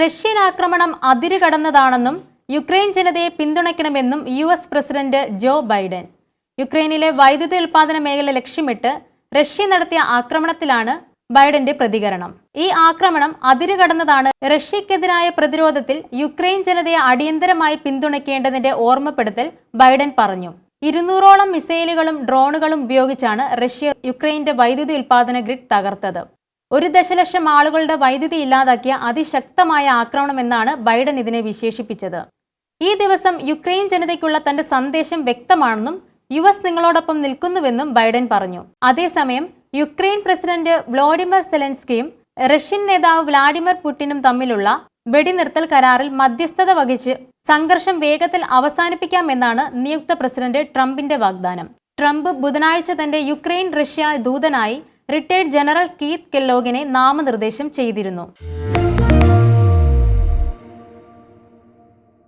Russian ആക്രമണം അതിരുകടന്നതാണെന്നും Ukraine ജനതയെ പിന്തുണയ്ക്കണമെന്നും U S president Joe Biden. യുക്രൈനിലെ വൈദ്യുതി ഉൽപാദന മേഖല ലക്ഷ്യമിട്ട് റഷ്യ നടത്തിയ ആക്രമണത്തിലാണ് ബൈഡന്റെ പ്രതികരണം. ഈ ആക്രമണം അതിരുകടന്നതാണ് റഷ്യക്കെതിരായ പ്രതിരോധത്തിൽ യുക്രൈൻ ജനതയെ അടിയന്തരമായി പിന്തുണയ്ക്കേണ്ടതിന്റെ ഓർമ്മപ്പെടുത്തൽ ബൈഡൻ പറഞ്ഞു. ഇരുന്നൂറോളം മിസൈലുകളും ഡ്രോണുകളും ഉപയോഗിച്ചാണ് റഷ്യ യുക്രൈന്റെ വൈദ്യുതി ഉൽപാദന ഗ്രിഡ് തകർത്തത്. ഒരു ദശലക്ഷം ആളുകളുടെ വൈദ്യുതി ഇല്ലാതാക്കിയ അതിശക്തമായ ആക്രമണമെന്നാണ് ബൈഡൻ ഇതിനെ വിശേഷിപ്പിച്ചത്. ഈ ദിവസം യുക്രൈൻ ജനതയ്ക്കുള്ള തന്റെ സന്ദേശം വ്യക്തമാണെന്നും യു എസ് നിങ്ങളോടൊപ്പം നിൽക്കുന്നുവെന്നും ബൈഡൻ പറഞ്ഞു. അതേസമയം യുക്രൈൻ പ്രസിഡന്റ് വ്ളോഡിമിർ സെലൻസ്കിയും റഷ്യൻ നേതാവ് വ്ളാഡിമിർ പുടിനും തമ്മിലുള്ള വെടിനിർത്തൽ കരാറിൽ മധ്യസ്ഥത വഹിച്ച് സംഘർഷം വേഗത്തിൽ അവസാനിപ്പിക്കാമെന്നാണ് നിയുക്ത പ്രസിഡന്റ് ട്രംപിന്റെ വാഗ്ദാനം. ട്രംപ് ബുധനാഴ്ച തന്റെ യുക്രൈൻ റഷ്യ ദൂതനായി റിട്ടയർഡ് ജനറൽ കീത്ത് കെല്ലോഗിനെ നാമനിർദ്ദേശം ചെയ്തിരുന്നു.